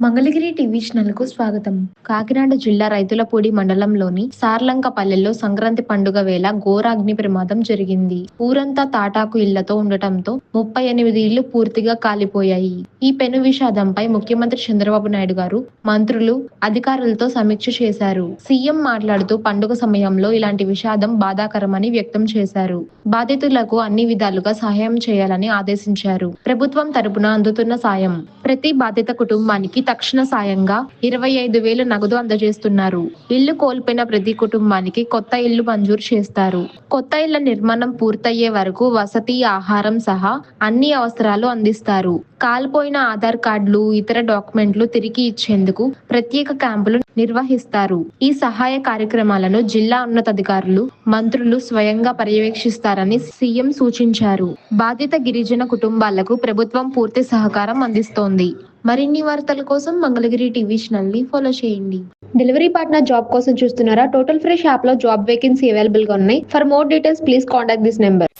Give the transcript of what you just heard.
Mangalagiri TV ఛానల్కు స్వాగతం. కాకినాడ జిల్లా రైతులపూడి మండలంలోని సార్లంకపల్లెల్లో సంక్రాంతి పండుగ వేళ ఘోర అగ్ని ప్రమాదం జరిగింది. ఊరంతా తాటాకు ఇళ్ళతో ఉండటంతో ముప్పై ఎనిమిది ఇళ్ళు పూర్తిగా కాలిపోయాయి. ఈ పెను విషాదంపై ముఖ్యమంత్రి చంద్రబాబు నాయుడు గారు మంత్రులు అధికారులతో సమీక్ష చేశారు. సీఎం మాట్లాడుతూ పండుగ సమయంలో ఇలాంటి విషాదం బాధాకరమని వ్యక్తం చేశారు. బాధితులకు అన్ని విధాలుగా సహాయం చేయాలని ఆదేశించారు. ప్రభుత్వం తరపున అందుతున్న సాయం. ప్రతి బాధిత కుటుంబానికి తక్షణ సాయంగా ఇరవై ఐదు వేలు నగదు అందజేస్తున్నారు. ఇల్లు కోల్పోయిన ప్రతి కుటుంబానికి కొత్త ఇల్లు మంజూరు చేస్తారు. కొత్త ఇళ్ళ నిర్మాణం పూర్తయ్యే వరకు వసతి ఆహారం సహా అన్ని అవసరాలు అందిస్తారు. కాల్పోయిన ఆధార్ కార్డులు ఇతర డాక్యుమెంట్లు తిరిగి ఇచ్చేందుకు ప్రత్యేక క్యాంపులు నిర్వహిస్తారు. ఈ సహాయ కార్యక్రమాలను జిల్లా ఉన్నతాధికారులు మంత్రులు స్వయంగా పర్యవేక్షిస్తారని సీఎం సూచించారు. బాధిత గిరిజన కుటుంబాలకు ప్రభుత్వం పూర్తి సహకారం అందిస్తోంది. మరిన్ని వార్తల కోసం మంగళగిరి టీవీ ఛానల్ని ఫాలో చేయండి. డెలివరీ పార్ట్నర్ జాబ్ కోసం చూస్తున్నారా? టోటల్ ఫ్రెష్ యాప్లో జాబ్ వేకెన్సీ అవైలబుల్గా ఉన్నాయి. For more details please contact this number